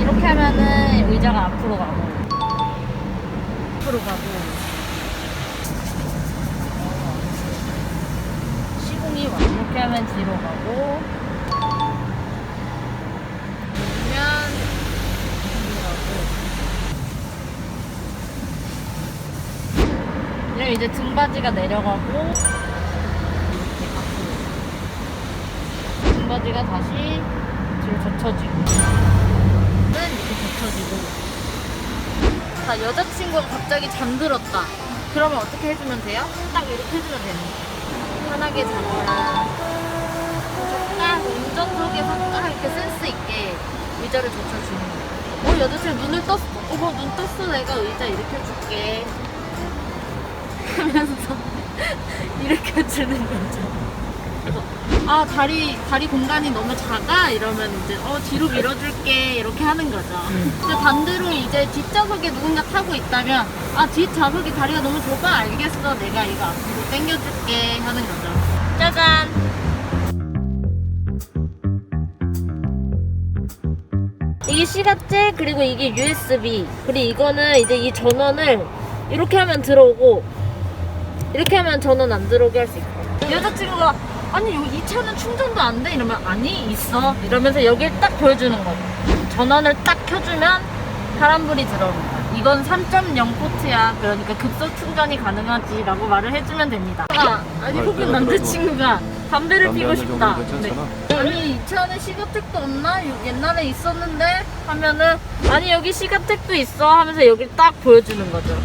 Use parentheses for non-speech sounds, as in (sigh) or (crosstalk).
이렇게 하면은 의자가 앞으로 가고. 앞으로 가고. 시공이 와. 이렇게 하면 뒤로 가고. 그러면 뒤로 가고. 이제 등받이가 내려가고 이렇게 가고 등받이가 다시 뒤로 젖혀지고. 는 이렇게 젖혀지고. 자 여자친구가 갑자기 잠들었다. 그러면 어떻게 해주면 돼요? 딱 이렇게 해주면 되는 거예요. 편하게 자거나 딱 운전석에서 딱 이렇게 센스 있게 의자를 젖혀주는 거예요. 어 여자친구 눈을 떴어. 어머 눈 떴어. 내가 의자 이렇게 해줄게. (laughs) 하면서 (laughs) 이렇게 주는 거죠 아 다리 다리 공간이 너무 작아? 이러면 이제 어 뒤로 밀어줄게. 이렇게 하는 거죠. 근데 반대로 이제 뒷좌석에 누군가 타고 있다면 아 뒷좌석이 다리가 너무 좁아? 알겠어. 내가 이거 앞으로 당겨줄게. 하는 거죠. 짜잔. 이게 시각제 그리고 이게 USB 그리고 이거는 이제 이 전원을 이렇게 하면 들어오고 이렇게 하면 전원 안 들어오게 할 수 있고. 여자친구가 아니 여기 이 차는 충전도 안 돼. 이러면 아니 있어. 이러면서 여길 딱 보여주는 거죠 전원을 딱 켜주면 파란불이 들어옵니다 이건 3.0 포트야. 그러니까 급속 충전이 가능하지 라고 말을 해주면 됩니다. 아, 아니 아, 혹은 남자친구가 담배를 담배 피고 싶다. 네. 아니 이 차는 시가택도 없나? 요- 옛날에 있었는데 하면은 아니 여기 시가택도 있어 하면서 여기 딱 보여주는 거죠